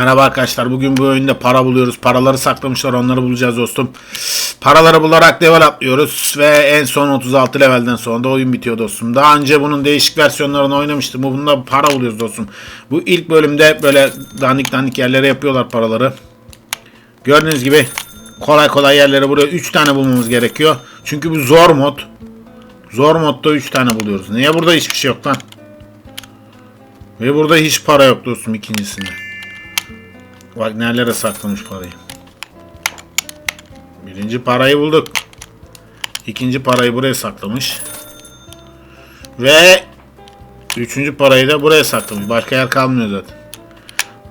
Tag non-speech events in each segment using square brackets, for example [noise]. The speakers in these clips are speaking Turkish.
Merhaba arkadaşlar. Bugün bu oyunda para buluyoruz. Paraları saklamışlar. Onları bulacağız dostum. Paraları bularak level atlıyoruz. Ve en son 36 levelden sonra da oyun bitiyor dostum. Daha önce bunun değişik versiyonlarını oynamıştım. Bu bunda para buluyoruz dostum. Bu ilk bölümde böyle dandik dandik yerlere yapıyorlar paraları. Gördüğünüz gibi kolay kolay yerlere buraya 3 tane bulmamız gerekiyor. Çünkü bu zor mod. Zor modda 3 tane buluyoruz. Niye burada hiçbir şey yok lan? Ve burada hiç para yok dostum ikincisinde. Bak nerelere saklamış parayı. Birinci parayı bulduk. İkinci parayı buraya saklamış. Ve üçüncü parayı da buraya saklamış. Başka yer kalmıyor zaten.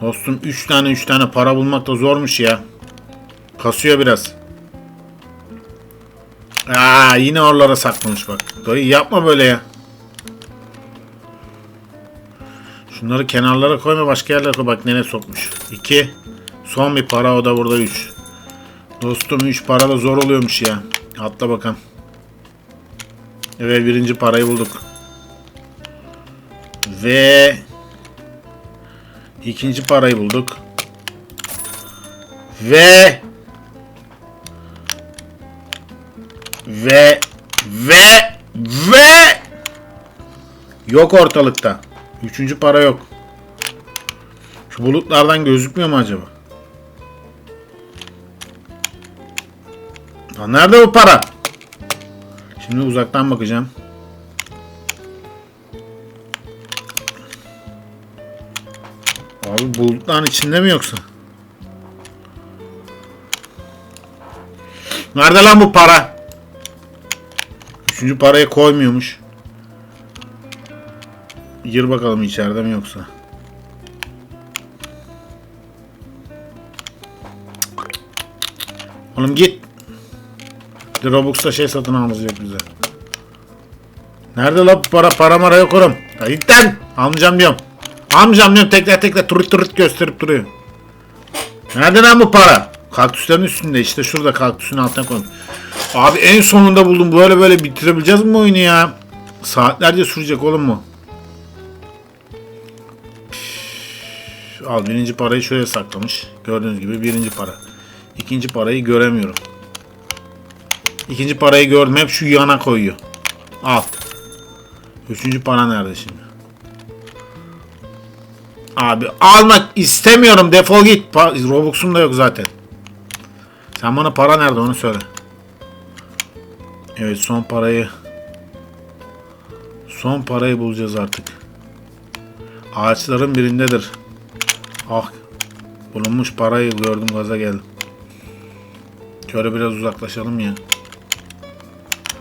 Dostum 3 tane 3 tane para bulmak da zormuş ya. Kasıyor biraz. Aa yine oralara saklamış bak. Dayı yapma böyle ya. Şunları kenarlara koyma başka yerlere koy. Bak nereye sokmuş. 2. Son bir para o da burada 3. Dostum 3 para da zor oluyormuş ya. Atla bakalım. Evet birinci parayı bulduk. Ve ikinci parayı bulduk. Ve ve ve ve yok ortalıkta. Üçüncü para yok. Şu bulutlardan gözükmüyor mu acaba? Lan nerede bu para? Şimdi uzaktan bakacağım. Abi bulutların içinde mi yoksa? Nerede lan bu para? Üçüncü parayı koymuyormuş. Gir bakalım içeride mi yoksa. Oğlum git. Bir Robux'ta şey satın almayacak bize. Nerede la para? Para mara yok oğlum. Ya git lan. Almayacağım diyorum. Almayacağım diyorum. Tekrar tekrar turut turut gösterip duruyor. Nerede lan bu para? Kaktüslerin üstünde işte şurada kaktüsün altına koymuş. Abi en sonunda buldum. Böyle böyle bitirebileceğiz mi oyunu ya? Saatlerce sürecek oğlum mu? Al birinci parayı şöyle saklamış. Gördüğünüz gibi birinci para. İkinci parayı göremiyorum. İkinci parayı gördüm. Hep şu yana koyuyor. Al. Üçüncü para nerede şimdi? Abi almak istemiyorum. Defol git. Pa- Robux'um da yok zaten. Sen bana para nerede onu söyle. Evet son parayı. Son parayı bulacağız artık. Ağaçların birindedir. Ah. Bulunmuş parayı gördüm gaza geldim. Şöyle biraz uzaklaşalım ya.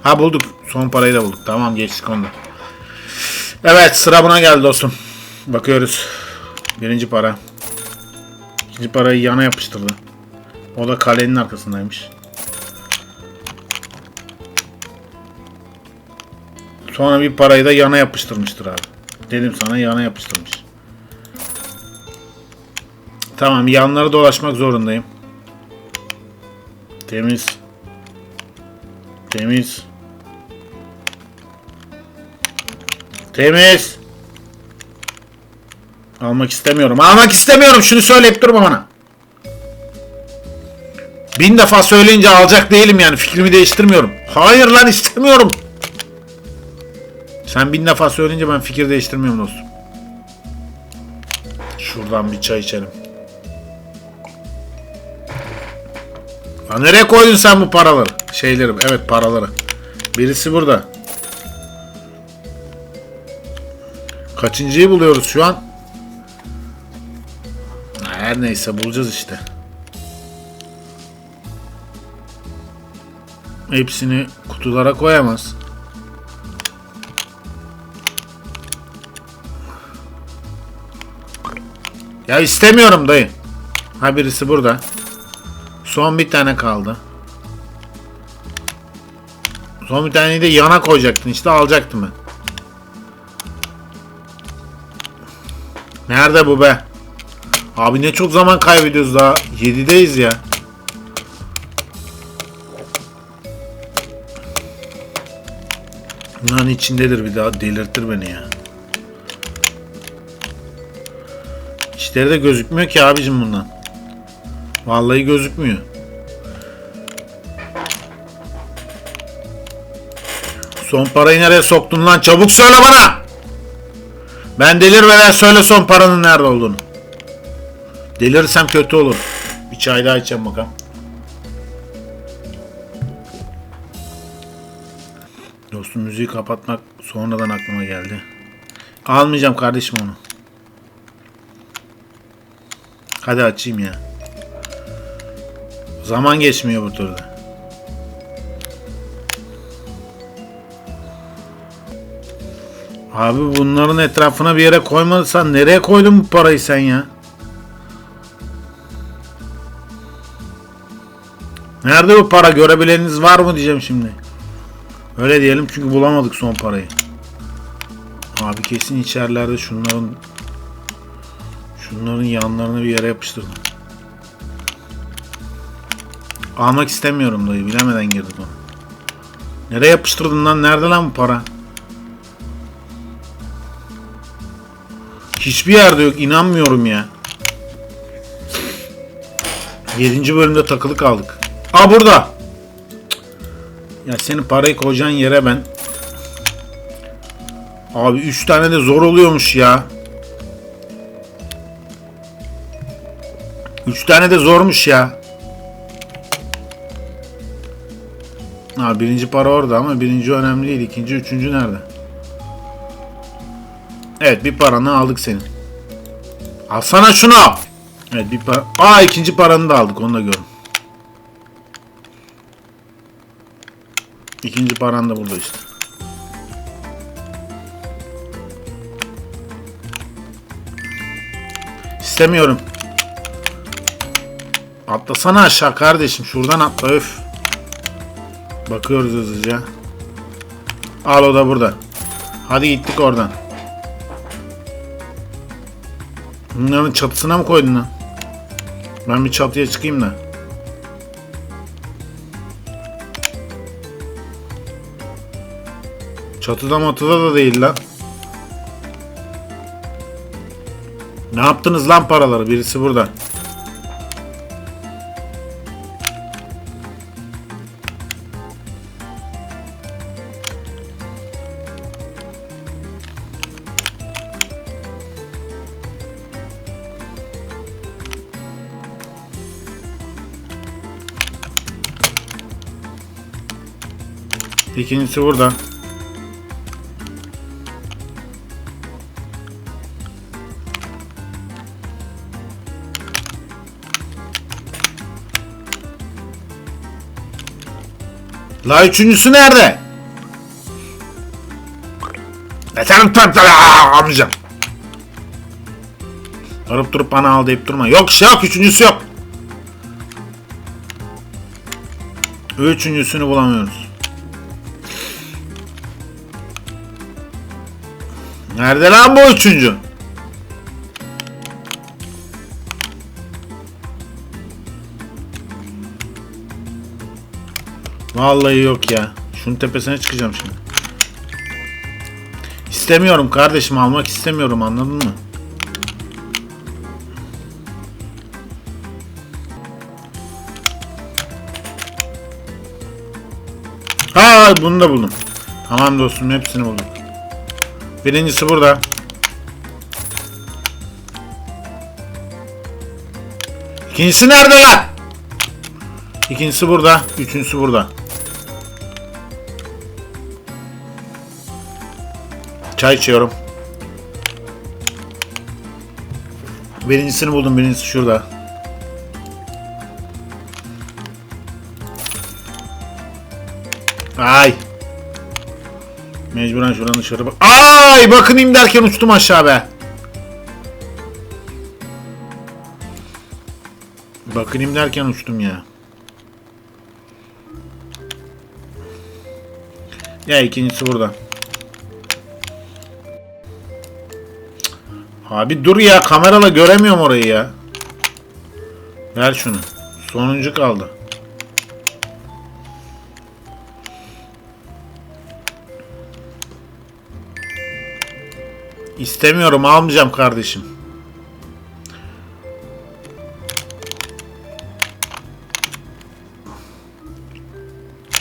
Ha bulduk. Son parayı da bulduk. Tamam geçtik onda. Evet sıra buna geldi dostum. Bakıyoruz. Birinci para. İkinci parayı yana yapıştırdı. O da kalenin arkasındaymış. Sonra bir parayı da yana yapıştırmıştır abi. Dedim sana yana yapıştırmış. Tamam yanları dolaşmak zorundayım. Temiz. Temiz. Temiz. Almak istemiyorum. Almak istemiyorum. Şunu söyleyip durma bana. Bin defa söyleyince alacak değilim yani. Fikrimi değiştirmiyorum. Hayır lan istemiyorum. Sen bin defa söyleyince ben fikir değiştirmiyorum dostum. Şuradan bir çay içelim. Ha, nereye koydun sen bu paraları? Şeyleri, evet paraları. Birisi burada. Kaçıncıyı buluyoruz şu an? Her neyse bulacağız işte. Hepsini kutulara koyamaz. Ya istemiyorum dayı. Ha birisi burada. Son bir tane kaldı. Son bir taneyi de yana koyacaktın işte alacaktım ben. Nerede bu be? Abi ne çok zaman kaybediyoruz daha. 7'deyiz ya. Bunların içindedir bir daha delirtir beni ya. Müşteri de gözükmüyor ki abicim bundan. Vallahi gözükmüyor. Son parayı nereye soktun lan? Çabuk söyle bana. Ben delirmeden söyle son paranın nerede olduğunu. Delirirsem kötü olur. Bir çay daha içeceğim bakalım. Dostum müziği kapatmak sonradan aklıma geldi. Almayacağım kardeşim onu. Hadi açayım ya. Zaman geçmiyor bu turda. Abi bunların etrafına bir yere koymadıysan nereye koydun bu parayı sen ya? Nerede bu para görebileniniz var mı diyeceğim şimdi. Öyle diyelim çünkü bulamadık son parayı. Abi kesin içerilerde şunların şunların yanlarını bir yere yapıştırdım. Almak istemiyorum dayı bilemeden girdim onu. Nereye yapıştırdın lan? Nerede lan bu para? Hiçbir yerde yok. inanmıyorum ya. 7. bölümde takılı kaldık. Aa burada. Ya senin parayı koyacağın yere ben. Abi 3 tane de zor oluyormuş ya. 3 tane de zormuş ya. Ha birinci para orada ama birinci önemli değil. İkinci, üçüncü nerede? Evet bir paranı aldık senin. Alsana şunu. Evet bir para. Aa ikinci paranı da aldık onu da görün. İkinci paran da burada işte. İstemiyorum. Atlasana aşağı kardeşim. Şuradan atla öf. Bakıyoruz hızlıca. Al o da burada. Hadi gittik oradan. Bunların çatısına mı koydun lan? Ben bir çatıya çıkayım da. Çatıda matıda da değil lan. Ne yaptınız lan paraları? Birisi burada. İkincisi burada. La üçüncüsü nerede? Efendim amcam. Arıp durup bana al deyip durma. Yok şey yok üçüncüsü yok. Üçüncüsünü bulamıyoruz. Nerede lan bu üçüncü? Vallahi yok ya. Şunun tepesine çıkacağım şimdi. İstemiyorum kardeşim almak istemiyorum anladın mı? Ha bunu da buldum. Tamam dostum hepsini buldum. Birincisi burada. İkincisi nerede lan? İkincisi burada. Üçüncüsü burada. Çay içiyorum. Birincisini buldum. Birincisi şurada. Ay. Mecburen şuradan dışarı bak. Ay bakınayım derken uçtum aşağı be. Bakınayım derken uçtum ya. Ya ikincisi burada. Abi dur ya kamerala göremiyorum orayı ya. Ver şunu. Sonuncu kaldı. İstemiyorum almayacağım kardeşim.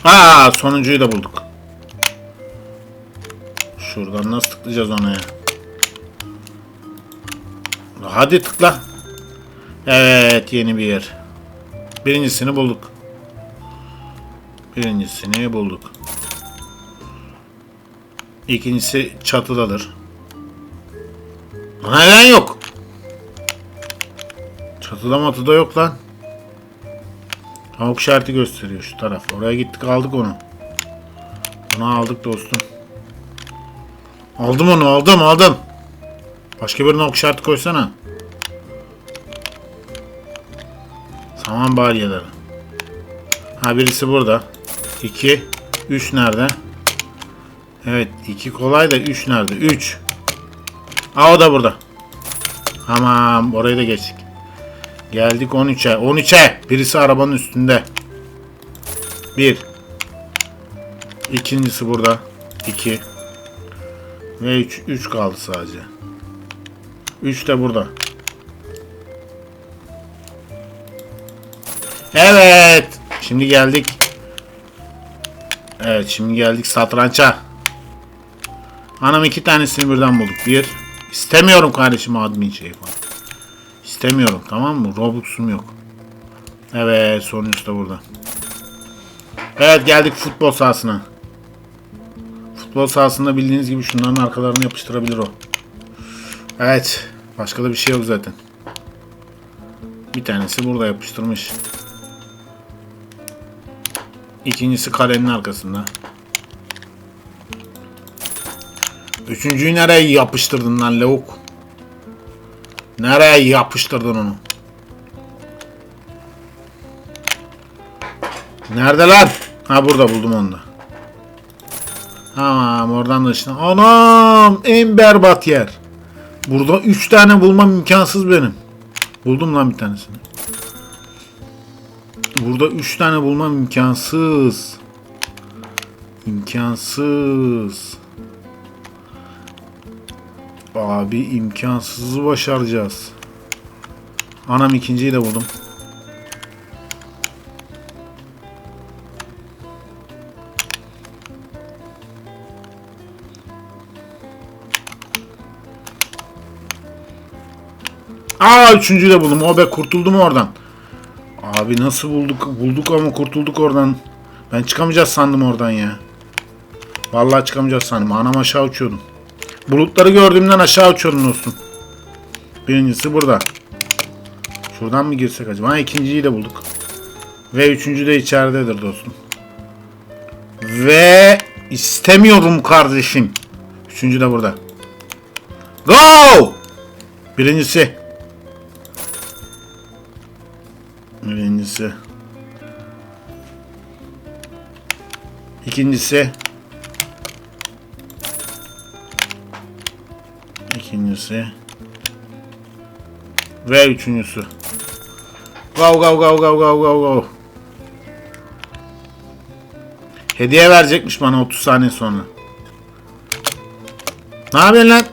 Aa sonuncuyu da bulduk. Şuradan nasıl tıklayacağız ona ya? Hadi tıkla. Evet yeni bir yer. Birincisini bulduk. Birincisini bulduk. İkincisi çatıdadır. Neden yok? Çatıda matıda yok lan. Tavuk işareti gösteriyor şu taraf. Oraya gittik aldık onu. Onu aldık dostum. Aldım onu aldım aldım. Başka birine ok işareti koysana. Saman balyaları. Ha birisi burada. 2 3 nerede? Evet 2 kolay da 3 nerede? 3. Aa o da burada. Tamam orayı da geçtik. Geldik 13'e. 13'e. Birisi arabanın üstünde. 1. İkincisi burada. 2. Ve 3. 3 kaldı sadece. 3 de burada. Evet. Şimdi geldik. Evet şimdi geldik satrança. Anam iki tanesini birden bulduk. Bir. İstemiyorum kardeşim admin şey falan. İstemiyorum tamam mı? Robux'um yok. Evet sonuncusu da burada. Evet geldik futbol sahasına. Futbol sahasında bildiğiniz gibi şunların arkalarını yapıştırabilir o. Evet. Başka da bir şey yok zaten. Bir tanesi burada yapıştırmış. İkincisi kalenin arkasında. Üçüncüyü nereye yapıştırdın lan lavuk? Nereye yapıştırdın onu? Nerede lan? Ha burada buldum onu da. Tamam oradan da işte. Anam en berbat yer. Burada 3 tane bulmam imkansız benim. Buldum lan bir tanesini. Burada 3 tane bulmam imkansız. İmkansız. Abi imkansızı başaracağız. Anam ikinciyi de buldum. Aa üçüncüyü de buldum. O be kurtuldum oradan. Abi nasıl bulduk? Bulduk ama kurtulduk oradan. Ben çıkamayacağız sandım oradan ya. Vallahi çıkamayacağız sandım. Anam aşağı uçuyordum. Bulutları gördüğümden aşağı uçuyordum dostum. Birincisi burada. Şuradan mı girsek acaba? Ha ikinciyi de bulduk. Ve üçüncü de içeridedir dostum. Ve istemiyorum kardeşim. Üçüncü de burada. Go! Birincisi. Birincisi. İkincisi. İkincisi. Ve üçüncüsü. Go go go go go go go. Hediye verecekmiş bana 30 saniye sonra. Ne yapıyorsun lan?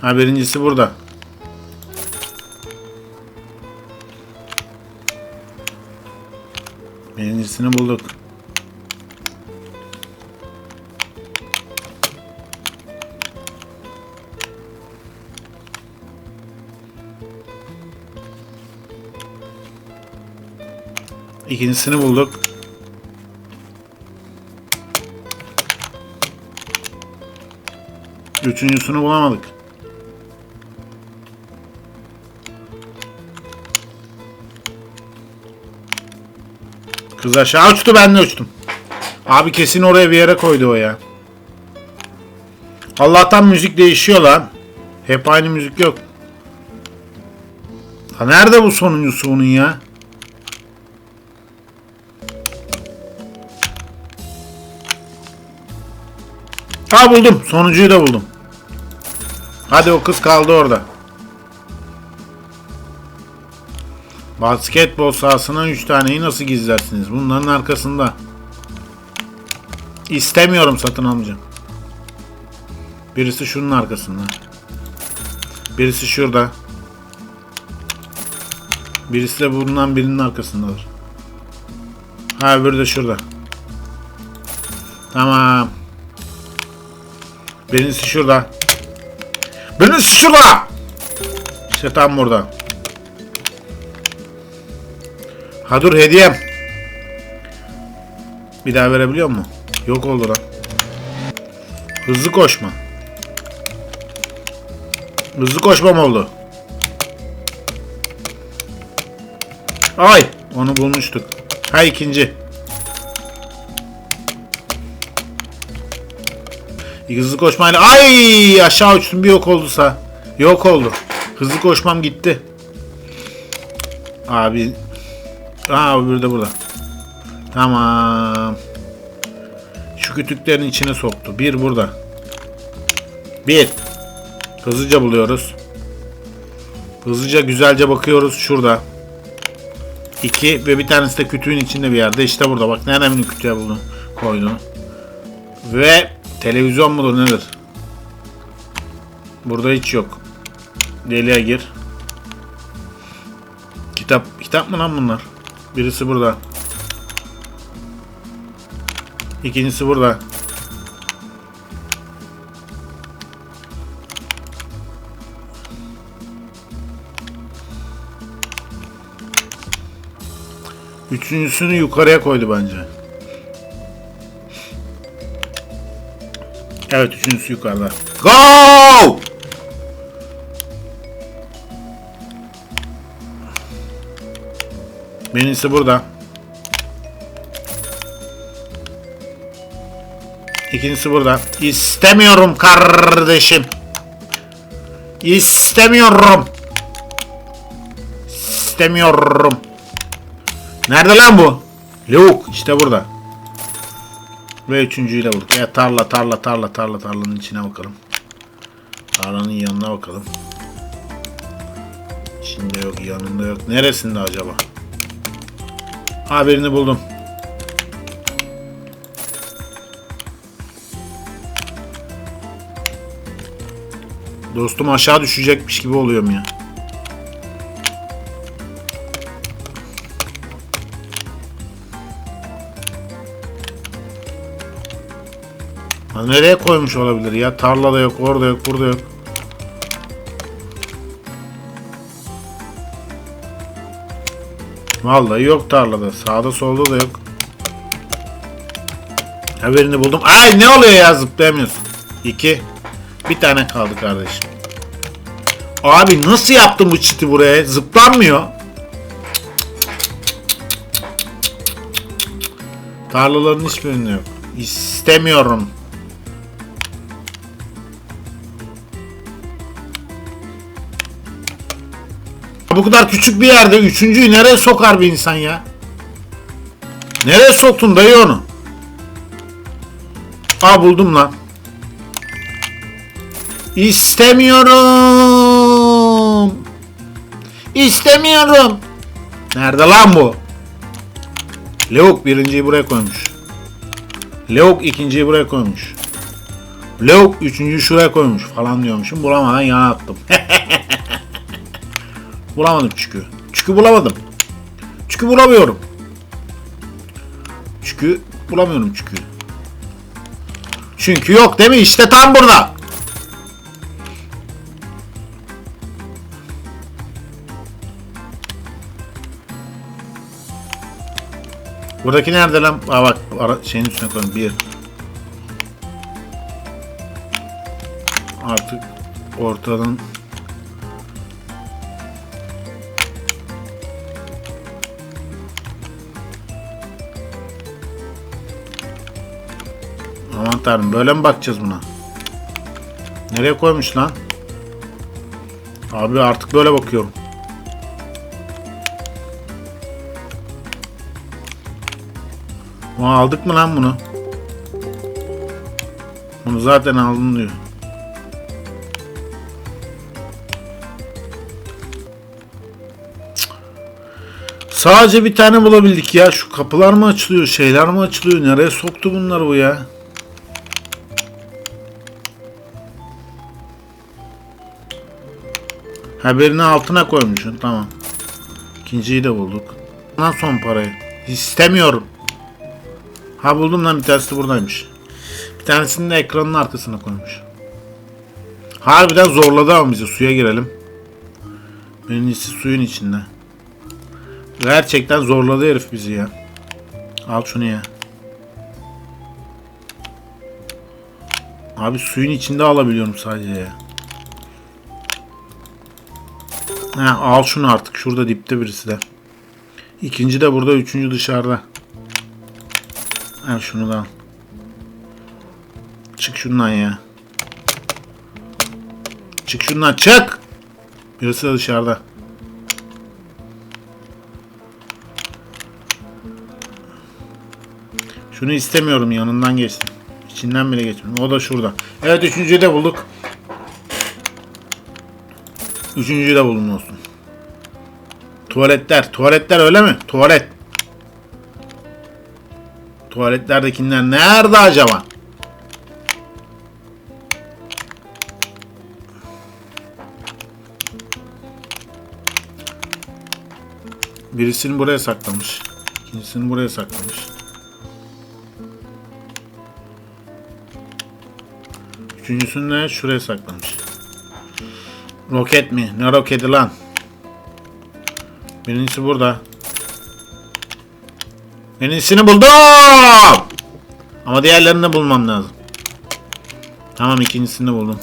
Ha birincisi burada. Birincisini bulduk. İkincisini bulduk. Üçüncüsünü bulamadık. Kız aşağı uçtu ben de uçtum. Abi kesin oraya bir yere koydu o ya. Allah'tan müzik değişiyor lan. Hep aynı müzik yok. Ha nerede bu sonuncusu bunun ya? Ha buldum. Sonuncuyu da buldum. Hadi o kız kaldı orada. Basketbol sahasına 3 taneyi nasıl gizlersiniz? Bunların arkasında. İstemiyorum satın almayacağım. Birisi şunun arkasında. Birisi şurada. Birisi de bundan birinin arkasındadır. Ha öbürü de şurada. Tamam. Birincisi şurada. Birincisi şurada. İşte tam burada. Ha dur hediyem. Bir daha verebiliyor mu? Yok oldu lan. Hızlı koşma. Hızlı koşmam oldu. Ay onu bulmuştuk. Ha ikinci. Hızlı koşmayla ay aşağı uçtum bir yok olduysa. Yok oldu. Hızlı koşmam gitti. Abi. Aa öbürü de burada. Tamam. Şu kütüklerin içine soktu. Bir burada. Bir. Hızlıca buluyoruz. Hızlıca güzelce bakıyoruz. Şurada. İki ve bir tanesi de kütüğün içinde bir yerde. İşte burada. Bak nereden kütüğe buldum. Koyduğunu. Ve televizyon mudur nedir? Burada hiç yok. Deliğe gir. Kitap. Kitap mı lan bunlar? Birisi burada. İkincisi burada. Üçüncüsünü yukarıya koydu bence. Evet üçüncüsü yukarıda. Go! Birincisi burada. İkincisi burada. İstemiyorum kardeşim. İstemiyorum. İstemiyorum. Nerede lan bu? Lavuk işte burada. Ve üçüncüyü de vurduk. Ya tarla tarla tarla tarla tarlanın içine bakalım. Tarlanın yanına bakalım. İçinde yok yanında yok. Neresinde acaba? Ha birini buldum. Dostum aşağı düşecekmiş gibi oluyorum ya. Nereye koymuş olabilir ya? Tarlada yok, orada yok, burada yok. Vallahi yok tarlada. Sağda solda da yok. Haberini buldum. Ay ne oluyor ya zıplayamıyorsun. İki. Bir tane kaldı kardeşim. Abi nasıl yaptın bu çiti buraya? Zıplanmıyor. Tarlaların hiçbirinde yok. İstemiyorum. Bu kadar küçük bir yerde üçüncüyü nereye sokar bir insan ya? Nereye soktun dayı onu? Aa buldum lan. İstemiyorum. İstemiyorum. Nerede lan bu? Leok birinciyi buraya koymuş. Leok ikinciyi buraya koymuş. Leok üçüncüyü şuraya koymuş falan diyormuşum. Bulamadan yana attım. [laughs] bulamadım çünkü. Çünkü bulamadım. Çünkü bulamıyorum. Çünkü bulamıyorum çünkü. Çünkü yok değil mi? İşte tam burada. Buradaki nerede lan? Aa bak ara, şeyin üstüne koyun. Bir. Artık ortadan Aman böyle mi bakacağız buna? Nereye koymuş lan? Abi artık böyle bakıyorum. Aa, aldık mı lan bunu? Bunu zaten aldın diyor. Sadece bir tane bulabildik ya. Şu kapılar mı açılıyor? Şeyler mi açılıyor? Nereye soktu bunlar bu ya? Haberini altına koymuşsun. Tamam. İkinciyi de bulduk. Lan son parayı. İstemiyorum. Ha buldum lan bir tanesi buradaymış. Bir tanesini de ekranın arkasına koymuş. Harbiden zorladı ama bizi suya girelim. Birincisi suyun içinde. Gerçekten zorladı herif bizi ya. Al şunu ya. Abi suyun içinde alabiliyorum sadece ya. Ha, al şunu artık. Şurada dipte birisi de. İkinci de burada, üçüncü dışarıda. Al şunu da al. Çık şundan ya. Çık şundan çık. Birisi de dışarıda. Şunu istemiyorum yanından geçtim. İçinden bile geçmedim. O da şurada. Evet üçüncüyü de bulduk. Üçüncüyü de buldum dostum. Tuvaletler. Tuvaletler öyle mi? Tuvalet. Tuvaletlerdekiler nerede acaba? Birisini buraya saklamış. İkincisini buraya saklamış. Üçüncüsünü de şuraya saklamış. Roket mi? Ne roketi lan? Birincisi burada. Birincisini buldum! Ama diğerlerini de bulmam lazım. Tamam ikincisini buldum.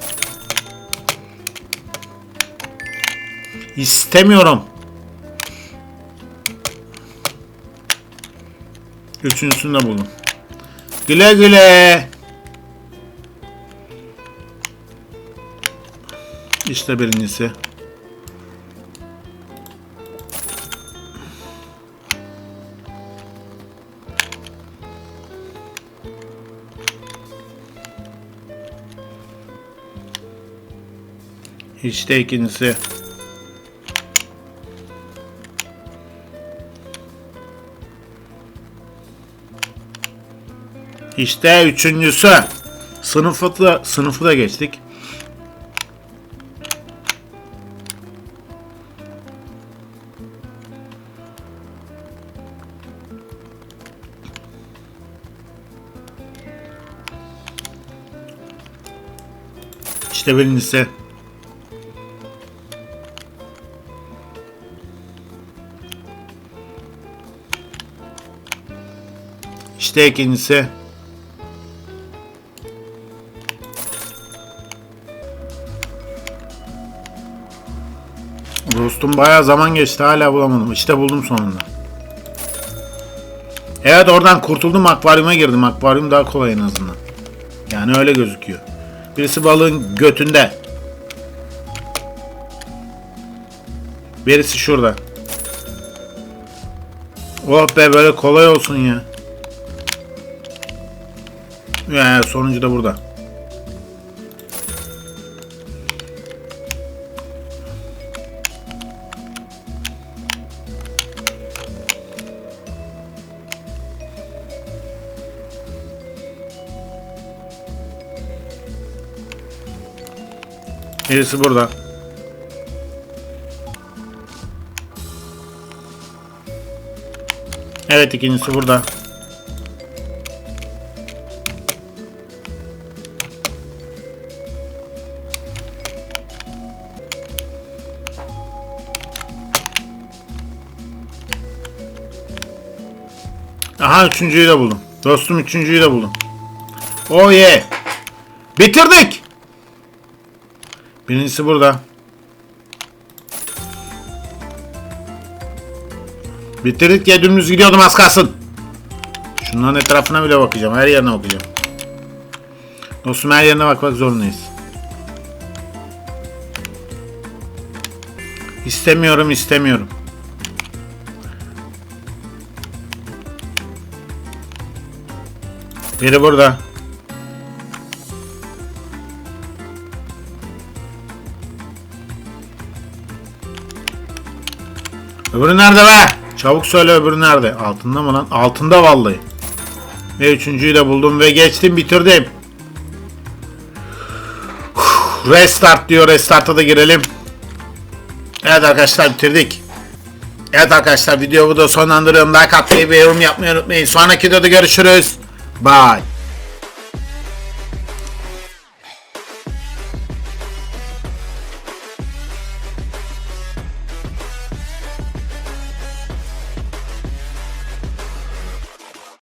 İstemiyorum. Üçüncüsünü de buldum. Güle güle. İşte birincisi. İşte ikincisi. İşte üçüncüsü. Sınıfı da, sınıfı da geçtik. İşte birincisi. İşte ikincisi. Dostum bayağı zaman geçti hala bulamadım. İşte buldum sonunda. Evet oradan kurtuldum akvaryuma girdim. Akvaryum daha kolay en azından. Yani öyle gözüküyor. Birisi balığın götünde. Birisi şurada. Oh be böyle kolay olsun ya. Ya sonuncu da burada. Birisi burada. Evet ikincisi burada. Aha üçüncüyü de buldum. Dostum üçüncüyü de buldum. Oh yeah. Bitirdik. Birincisi burada. Bitirdik ya dümdüz gidiyordum az kalsın. Şunların etrafına bile bakacağım. Her yerine bakacağım. Dostum her yerine bakmak zorundayız. İstemiyorum istemiyorum. Biri burada. Öbürü nerede be? Çabuk söyle öbürü nerede? Altında mı lan? Altında vallahi. Ve üçüncüyü de buldum ve geçtim bitirdim. Restart diyor. Restart'a da girelim. Evet arkadaşlar bitirdik. Evet arkadaşlar videoyu burada sonlandırıyorum. Like atmayı ve yorum yapmayı unutmayın. Sonraki videoda görüşürüz. Bye.